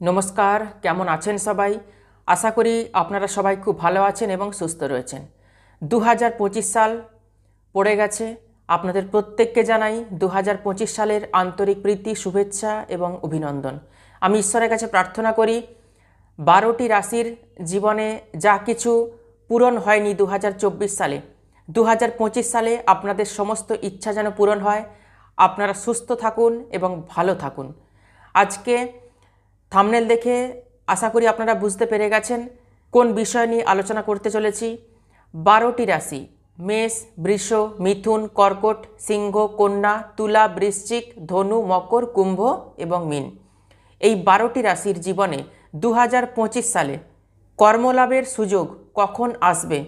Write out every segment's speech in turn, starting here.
নমস্কার, কেমন আছেন সবাই? আশা করি আপনারা সবাই খুব ভালো আছেন এবং সুস্থ রয়েছেন। দু হাজার পঁচিশ সাল পড়ে গেছে। আপনাদের প্রত্যেককে জানাই দু হাজার পঁচিশ সালের আন্তরিক প্রীতি, শুভেচ্ছা এবং অভিনন্দন। আমি ঈশ্বরের কাছে প্রার্থনা করি, বারোটি রাশির জীবনে যা কিছু পূরণ হয়নি দু হাজার চব্বিশ সালে দু হাজার পঁচিশ সালে আপনাদের সমস্ত ইচ্ছা যেন পূরণ হয়। আপনারা সুস্থ থাকুন এবং ভালো থাকুন। আজকে থামনেল দেখে আশা করি আপনারা বুঝতে পেরে গেছেন কোন বিষয় নিয়ে আলোচনা করতে চলেছি। বারোটি রাশি, মেষ, বৃষ, মিথুন, কর্কট, সিংহ, কন্যা, তুলা, বৃশ্চিক, ধনু, মকর, কুম্ভ এবং মিন। এই বারোটি রাশির জীবনে দু হাজার পঁচিশ সালে কর্মলাভের সুযোগ কখন আসবে?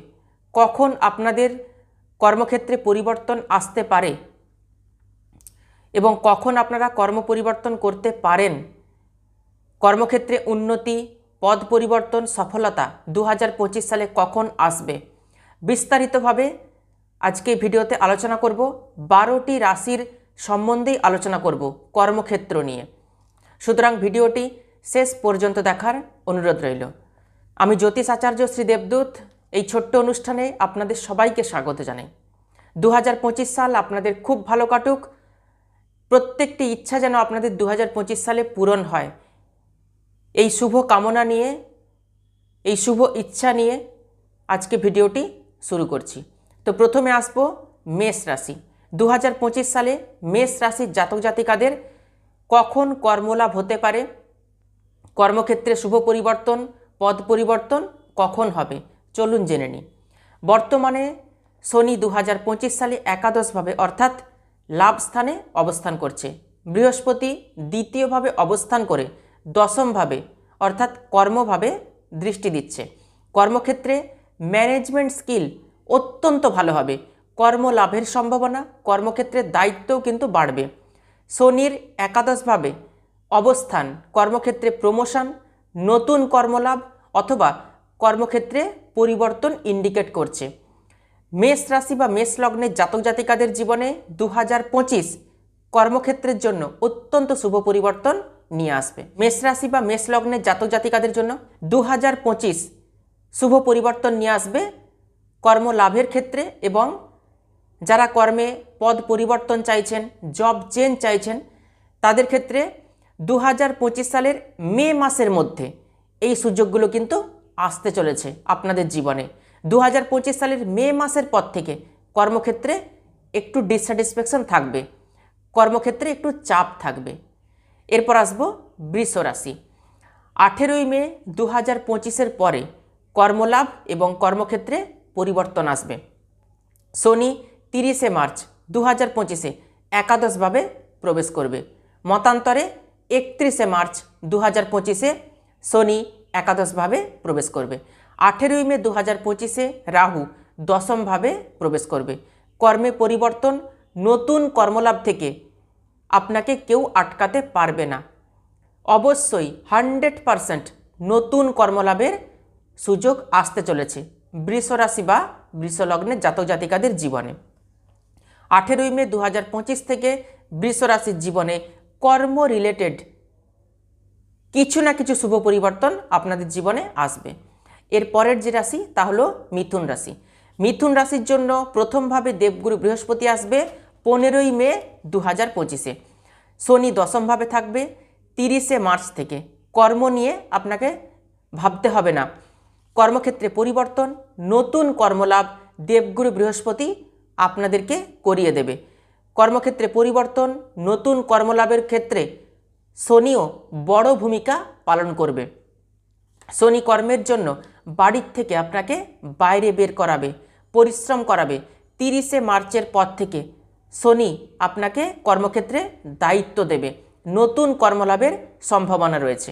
কখন আপনাদের কর্মক্ষেত্রে পরিবর্তন আসতে পারে? এবং কখন আপনারা কর্ম পরিবর্তন করতে পারেন? কর্মক্ষেত্রে উন্নতি, পদ পরিবর্তন, সফলতা দু হাজার পঁচিশ সালে কখন আসবে? বিস্তারিতভাবে আজকে ভিডিওতে আলোচনা করব। বারোটি রাশির সম্বন্ধেই আলোচনা করব কর্মক্ষেত্র নিয়ে। সুতরাং ভিডিওটি শেষ পর্যন্ত দেখার অনুরোধ রইল। আমি জ্যোতিষ আচার্য শ্রী দেবদূত। এই ছোট্ট অনুষ্ঠানে আপনাদের সবাইকে স্বাগত জানাই। দু হাজার পঁচিশ সাল আপনাদের খুব ভালো কাটুক। প্রত্যেকটি ইচ্ছা যেন আপনাদের দু হাজার পঁচিশ সালে পূরণ হয়। এই শুভ কামনা নিয়ে, এই শুভ ইচ্ছা নিয়ে আজকে ভিডিওটি শুরু করছি। তো প্রথমে আসব মেষ রাশি। দু হাজার পঁচিশ সালে মেষ রাশির জাতক জাতিকাদের কখন কর্মলাভ হতে পারে, কর্মক্ষেত্রে শুভ পরিবর্তন, পদ পরিবর্তন কখন হবে, চলুন জেনে নিই। বর্তমানে শনি দু হাজার পঁচিশ সালে একাদশভাবে অর্থাৎ লাভ স্থানে অবস্থান করছে। বৃহস্পতি দ্বিতীয়ভাবে অবস্থান করে দশমভাবে, অর্থাৎ কর্মভাবে দৃষ্টি দিচ্ছে। কর্মক্ষেত্রে ম্যানেজমেন্ট স্কিল অত্যন্ত ভালো হবে। কর্মলাভের সম্ভাবনা কর্মক্ষেত্রের দায়িত্বও কিন্তু বাড়বে। শনির একাদশভাবে অবস্থান, কর্মক্ষেত্রে প্রমোশন, নতুন কর্মলাভ অথবা কর্মক্ষেত্রে পরিবর্তন ইন্ডিকেট করছে। মেষ রাশি বা মেষ লগ্নের জাতক জাতিকাদের জীবনে দু হাজার পঁচিশ কর্মক্ষেত্রের জন্য অত্যন্ত শুভ পরিবর্তন নিয়ে আসবে। মেষ রাশি বা মেষ লগ্নের জাতক জাতিকাদের জন্য দু হাজার পঁচিশ শুভ পরিবর্তন নিয়ে আসবে কর্মলাভের ক্ষেত্রে এবং যারা কর্মে পদ পরিবর্তন চাইছেন জব চেঞ্জ চাইছেন, তাদের ক্ষেত্রে দু হাজার পঁচিশ সালের মে মাসের মধ্যে এই সুযোগগুলো কিন্তু আসতে চলেছে আপনাদের জীবনে। দু হাজার পঁচিশ সালের মে মাসের পর থেকে কর্মক্ষেত্রে একটু ডিসস্যাটিসফ্যাকশন থাকবে, কর্মক্ষেত্রে একটু চাপ থাকবে। এরপর আসব বৃষ রাশি। আঠেরোই মে দু হাজার পঁচিশের পরে কর্মলাভ এবং কর্মক্ষেত্রে পরিবর্তন আসবে। শনি তিরিশে মার্চ দু হাজার পঁচিশে একাদশভাবে প্রবেশ করবে। মতান্তরে একত্রিশে মার্চ দু হাজার পঁচিশে শনি একাদশভাবে প্রবেশ করবে। আঠেরোই মে দু হাজার পঁচিশে রাহু দশমভাবে প্রবেশ করবে। কর্মে পরিবর্তন, নতুন কর্মলাভ থেকে আপনাকে কেউ আটকাতে পারবে না। অবশ্যই হান্ড্রেড পারসেন্ট নতুন কর্মলাভের সুযোগ আসতে চলেছে বৃষরাশি বা বৃষলগ্নের জাতক জাতিকাদের জীবনে। আঠেরোই মে দু হাজার পঁচিশ থেকে বৃষরাশির জীবনে কর্ম রিলেটেড কিছু না কিছু শুভ পরিবর্তন আপনাদের জীবনে আসবে। এর পরের যে রাশি তা হলো মিথুন রাশি। মিথুন রাশির জন্য প্রথমভাবে দেবগুরু বৃহস্পতি আসবে। পনেরোই মে দু হাজার পঁচিশে। শনি দশমভাবে থাকবে, তিরিশে মার্চ থেকে। কর্ম নিয়ে আপনাকে ভাবতে হবে না। কর্মক্ষেত্রে পরিবর্তন, নতুন কর্মলাভ দেবগুরু বৃহস্পতি আপনাদেরকে করিয়ে দেবে। কর্মক্ষেত্রে পরিবর্তন, নতুন কর্মলাভের ক্ষেত্রে শনিও বড় ভূমিকা পালন করবে। শনি কর্মের জন্য বাড়ির থেকে আপনাকে বাইরে বের করাবে, পরিশ্রম করাবে। তিরিশে মার্চের পর থেকে শনি আপনাকে কর্মক্ষেত্রে দায়িত্ব দেবে। নতুন কর্মলাভের সম্ভাবনা রয়েছে।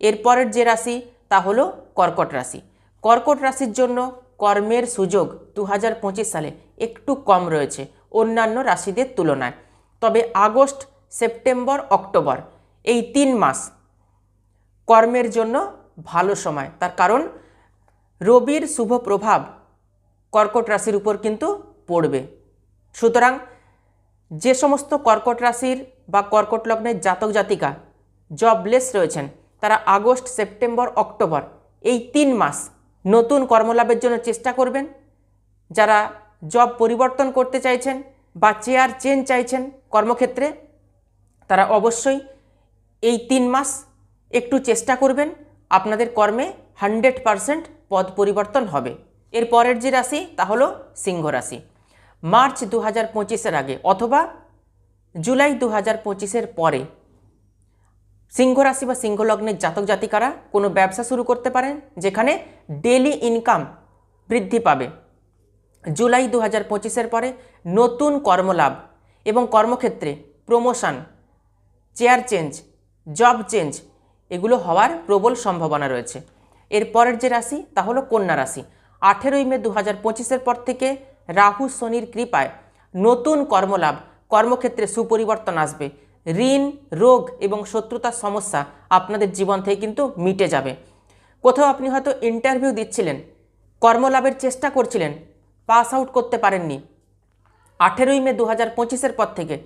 এরপরের যে রাশি, তা হলো কর্কট রাশি। কর্কট রাশির জন্য কর্মের সুযোগ দু হাজার পঁচিশ সালে একটু কম রয়েছে অন্যান্য রাশিদের তুলনায়। তবে আগস্ট, সেপ্টেম্বর, অক্টোবর এই তিন মাস কর্মের জন্য ভালো সময়। তার কারণ, রবির শুভ প্রভাব কর্কট রাশির উপর কিন্তু পড়বে। সুতরাং যে সমস্ত কর্কট রাশির বা কর্কট লগ্নের জাতক জাতিকা জবলেস রয়েছেন, তারা আগস্ট, সেপ্টেম্বর, অক্টোবর এই তিন মাস নতুন কর্মলাভের জন্য চেষ্টা করবেন। যারা জব পরিবর্তন করতে চাইছেন বা চেয়ার চেঞ্জ চাইছেন কর্মক্ষেত্রে, তারা অবশ্যই এই তিন মাস একটু চেষ্টা করবেন। আপনাদের কর্মে হান্ড্রেড পারসেন্ট পদ পরিবর্তন হবে। এর পরের যে রাশি, তা হলো সিংহ রাশি। মার্চ দু হাজার পঁচিশের আগে অথবা জুলাই দু হাজার পঁচিশের পরে। সিংহ রাশি বা সিংহ লগ্নের জাতক জাতিকারা কোনো ব্যবসা শুরু করতে পারেন, যেখানে ডেলি ইনকাম বৃদ্ধি পাবে। জুলাই দু হাজার পঁচিশের পরে নতুন কর্মলাভ এবং কর্মক্ষেত্রে promotion, chair change, job change, এগুলো হওয়ার প্রবল সম্ভাবনা রয়েছে। এর পরের যে রাশি তা হলো কন্যা রাশি। আঠেরোই মে দু হাজার পঁচিশের পর থেকে রাহু শনির কৃপায় নতুন কর্মলাভ, কর্মক্ষেত্রে সুপরিবর্তন আসবে। ঋণ, রোগ এবং শত্রুতার সমস্যা আপনাদের জীবন থেকে কিন্তু মিটে যাবে। কোথাও আপনি হয়তো ইন্টারভিউ দিচ্ছিলেন, কর্মলাভের চেষ্টা করছিলেন পাস আউট করতে পারেননি। আঠেরোই মে দু হাজার পঁচিশের পর থেকে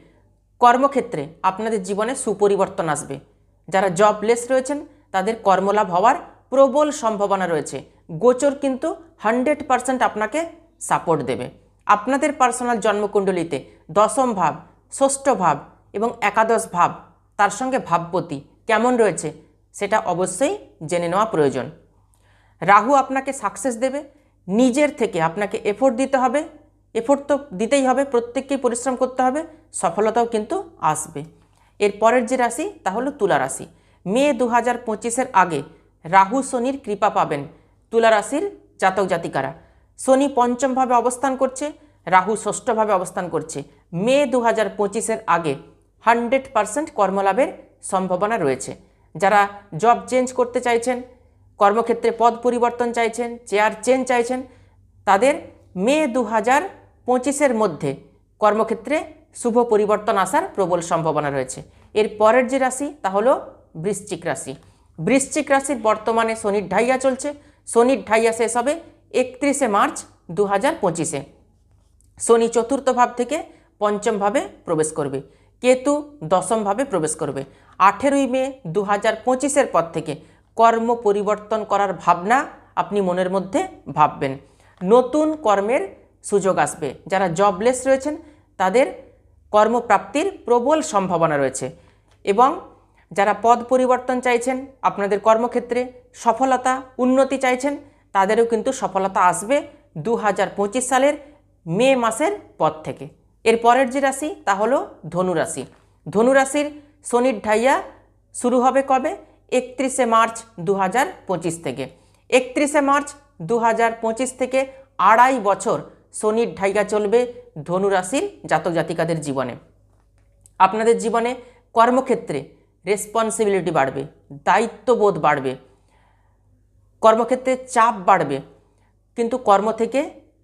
কর্মক্ষেত্রে আপনাদের জীবনে সুপরিবর্তন আসবে। যারা জবলেস রয়েছেন, তাদের কর্মলাভ হওয়ার প্রবল সম্ভাবনা রয়েছে। গোচর কিন্তু হান্ড্রেড পারসেন্ট আপনাকে সাপোর্ট দেবে। আপনাদের পার্সোনাল জন্মকুণ্ডলিতে দশম ভাব, ষষ্ঠ ভাব এবং একাদশ ভাব, তার সঙ্গে ভাবপতি কেমন রয়েছে সেটা অবশ্যই জেনে নেওয়া প্রয়োজন। রাহু আপনাকে সাকসেস দেবে, নিজের থেকে আপনাকে এফোর্ট দিতে হবে এফোর্ট তো দিতেই হবে, প্রত্যেককেই পরিশ্রম করতে হবে, সফলতাও কিন্তু আসবে। এর পরের যে রাশি তা হলো তুলা রাশি। মে দু হাজার পঁচিশের আগে রাহু শনির কৃপা পাবেন তুলা রাশির জাতক জাতিকারা। শনি পঞ্চমভাবে অবস্থান করছে, রাহু ষষ্ঠভাবে অবস্থান করছে। মে দু হাজার পঁচিশের আগে হান্ড্রেড পারসেন্ট কর্মলাভের সম্ভাবনা রয়েছে। যারা জব চেঞ্জ করতে চাইছেন, কর্মক্ষেত্রে পদ পরিবর্তন চাইছেন, চেয়ার চেঞ্জ চাইছেন, তাদের মে দু হাজার পঁচিশের মধ্যে কর্মক্ষেত্রে শুভ পরিবর্তন আসার প্রবল সম্ভাবনা রয়েছে। এর পরের যে রাশি, তা হলো বৃশ্চিক রাশি। বৃশ্চিক রাশির বর্তমানে শনির ঢাইয়া চলছে। শনির ঢাইয়া শেষ হবে একত্রিশে মার্চ দু হাজার পঁচিশে। শনি চতুর্থ ভাব থেকে পঞ্চম ভাবে প্রবেশ করবে। কেতু দশম ভাবে প্রবেশ করবে। আঠেরোই মে দু হাজার পঁচিশের পর থেকে কর্ম পরিবর্তন করার ভাবনা আপনি মনের মধ্যে ভাববেন। নতুন কর্মের সুযোগ আসবে। যারা জবলেস রয়েছেন, তাদের কর্মপ্রাপ্তির প্রবল সম্ভাবনা রয়েছে এবং যারা পদ পরিবর্তন চাইছেন, আপনাদের কর্মক্ষেত্রে সফলতা, উন্নতি চাইছেন তাদেরও কিন্তু সফলতা আসবে দু হাজার পঁচিশ সালের মে মাসের পর থেকে। এর পরের যে রাশি, তা হলো ধনুরাশি ধনুরাশির শনির ঢাইয়া শুরু হবে কবে? একত্রিশে মার্চ দু হাজার পঁচিশ থেকে। একত্রিশে মার্চ দু হাজার পঁচিশ থেকে আড়াই বছর শনির ঢাইয়া চলবে ধনুরাশির জাতক জাতিকাদের জীবনে। আপনাদের জীবনে কর্মক্ষেত্রে রেসপন্সিবিলিটি বাড়বে, দায়িত্ববোধ বাড়বে। কর্মক্ষেত্রে চাপ বাড়বে, কিন্তু কর্ম থেকে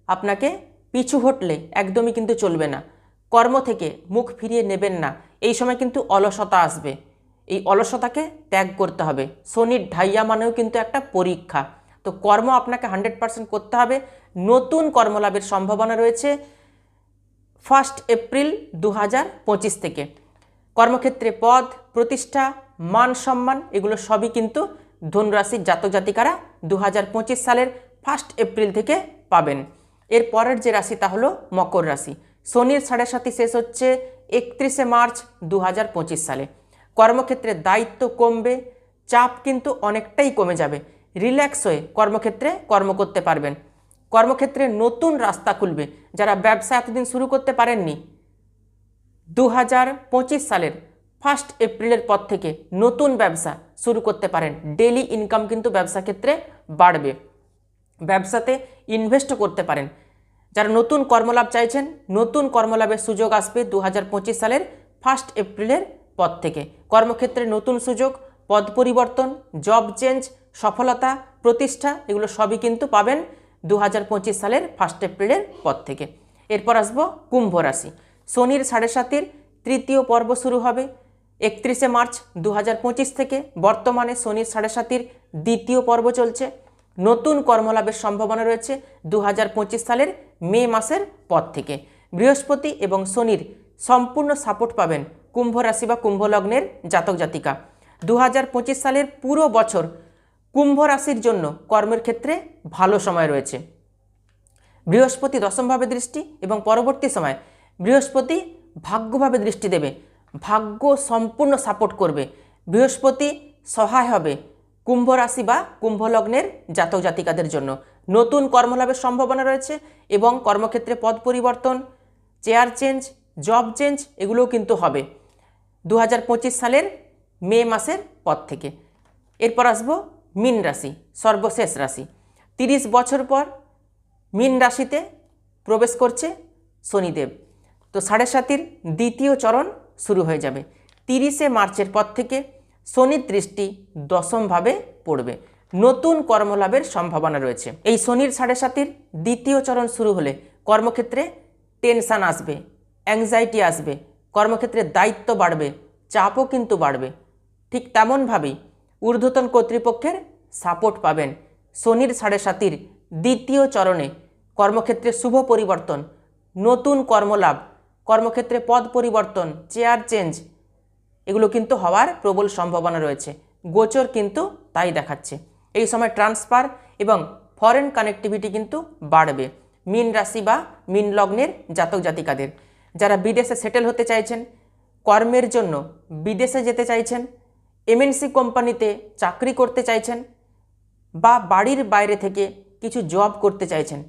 আপনাকে পিছু হটলে একদমই কিন্তু চলবে না। কর্ম থেকে মুখ ফিরিয়ে নেবেন না। এই সময় কিন্তু অলসতা আসবে। এই অলসতাকে ত্যাগ করতে হবে। শনির ঢাইয়া মানেও কিন্তু একটা পরীক্ষা। তো কর্ম আপনাকে হান্ড্রেড পার্সেন্ট করতে হবে। নতুন কর্মলাভের সম্ভাবনা রয়েছে ফার্স্ট এপ্রিল দু হাজার পঁচিশ থেকে। কর্মক্ষেত্রে পদ, প্রতিষ্ঠা, মান সম্মান, এগুলো সবই কিন্তু ধনুরাশির জাতক জাতিকারা দু হাজার পঁচিশ সালের ফার্স্ট এপ্রিল থেকে পাবেন। এর পরের যে রাশি তা হলো মকর রাশি। শনির সাড়ে সাতি শেষ হচ্ছে একত্রিশে মার্চ দু হাজার পঁচিশ সালে। কর্মক্ষেত্রে দায়িত্ব কমবে, চাপ কিন্তু অনেকটাই কমে যাবে। রিল্যাক্স হয়ে কর্মক্ষেত্রে কর্ম করতে পারবেন। কর্মক্ষেত্রে নতুন রাস্তা খুলবে, যারা ব্যবসা এতদিন শুরু করতে পারেননি। দু হাজার পঁচিশ সালের ফার্স্ট এপ্রিলের পর থেকে নতুন ব্যবসা শুরু করতে পারেন। ডেলি ইনকাম কিন্তু ব্যবসা ক্ষেত্রে বাড়বে। ব্যবসাতে ইনভেস্ট করতে পারেন। যারা নতুন কর্মলাভ চাইছেন, নতুন কর্মলাভের সুযোগ আসবে দু হাজার পঁচিশ সালের ফার্স্ট এপ্রিলের পর থেকে। কর্মক্ষেত্রে নতুন সুযোগ, পদ পরিবর্তন, জব চেঞ্জ, সফলতা, প্রতিষ্ঠা, এগুলো সবই কিন্তু পাবেন দু হাজার পঁচিশ সালের ফার্স্ট এপ্রিলের পর থেকে। এরপর আসব কুম্ভ রাশি। শনির সাড়ে সাতির তৃতীয় পর্ব শুরু হবে। একত্রিশে মার্চ দু হাজার পঁচিশ থেকে বর্তমানে শনির সাড়ে সাতির দ্বিতীয় পর্ব চলছে। নতুন কর্মলাভের সম্ভাবনা রয়েছে দু হাজার পঁচিশ সালের মে মাসের পর থেকে। বৃহস্পতি এবং শনির সম্পূর্ণ সাপোর্ট পাবেন কুম্ভ রাশি বা কুম্ভ লগ্নের জাতক জাতিকা। দু হাজার পঁচিশ সালের পুরো বছর কুম্ভ রাশির জন্য কর্মের ক্ষেত্রে ভালো সময় রয়েছে। বৃহস্পতি দশমভাবে দৃষ্টি এবং পরবর্তী সময় বৃহস্পতি ভাগ্যভাবে দৃষ্টি দেবে। ভাগ্য সম্পূর্ণ সাপোর্ট করবে। বৃহস্পতি সহায় হবে কুম্ভ রাশি বা কুম্ভ লগ্নের জাতক জাতিকাদের জন্য। নতুন কর্মলাভের সম্ভাবনা রয়েছে এবং কর্মক্ষেত্রে পদ পরিবর্তন চেয়ার চেঞ্জ জব চেঞ্জ এগুলোও কিন্তু হবে দু হাজার পঁচিশ সালের মে মাসের পর থেকে। এরপর আসব মিন রাশি, সর্বশেষ রাশি। তিরিশ বছর পর মিন রাশিতে প্রবেশ করছে শনিদেব। তো সাড়ে সাতির দ্বিতীয় চরণ শুরু হয়ে যাবে। তিরিশে মার্চের পর থেকে শনির দৃষ্টি দশমভাবে পড়বে। নতুন কর্মলাভের সম্ভাবনা রয়েছে। এই শনির সাড়ে সাতির দ্বিতীয় চরণ শুরু হলে কর্মক্ষেত্রে টেনশান আসবে অ্যাংজাইটি আসবে, কর্মক্ষেত্রে দায়িত্ব বাড়বে, চাপও কিন্তু বাড়বে। ঠিক তেমনভাবেই ঊর্ধ্বতন কর্তৃপক্ষের সাপোর্ট পাবেন শনির সাড়ে সাতির দ্বিতীয় চরণে। কর্মক্ষেত্রে শুভ পরিবর্তন, নতুন কর্মলাভ কর্মক্ষেত্রে পদ পরিবর্তন চেয়ার চেঞ্জ এগুলো কিন্তু হওয়ার প্রবল সম্ভাবনা রয়েছে। গোচর কিন্তু তাই দেখাচ্ছে। এই সময় ট্রান্সফার এবং ফরেন কানেক্টিভিটি কিন্তু বাড়বে। মিন রাশি বা মিন লগ্নের জাতক জাতিকাদের। যারা বিদেশে সেটেল হতে চাইছেন, কর্মের জন্য বিদেশে যেতে চাইছেন এমএনসি কোম্পানিতে চাকরি করতে চাইছেন বা বাড়ির বাইরে থেকে কিছু জব করতে চাইছেন,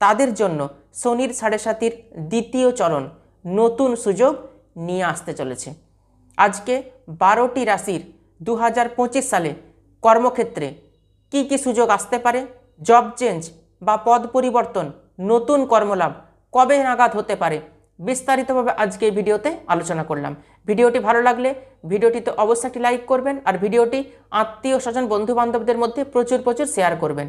তাদের জন্য শনির সাড়ে সাতির দ্বিতীয় চরণ নতুন সুযোগ নিয়ে আসতে চলেছে। আজকে বারোটি রাশির দু হাজার পঁচিশ সালে কর্মক্ষেত্রে কি কি সুযোগ আসতে পারে? জব চেঞ্জ বা পদ পরিবর্তন, নতুন কর্মলাভ কবে নাগাদ হতে পারে? বিস্তারিতভাবে আজকে এই ভিডিওতে আলোচনা করলাম। ভিডিওটি ভালো লাগলে ভিডিওটিতে অবশ্যই একটি লাইক করবেন আর ভিডিওটি আত্মীয় স্বজন বন্ধু বান্ধবদের মধ্যে প্রচুর প্রচুর শেয়ার করবেন।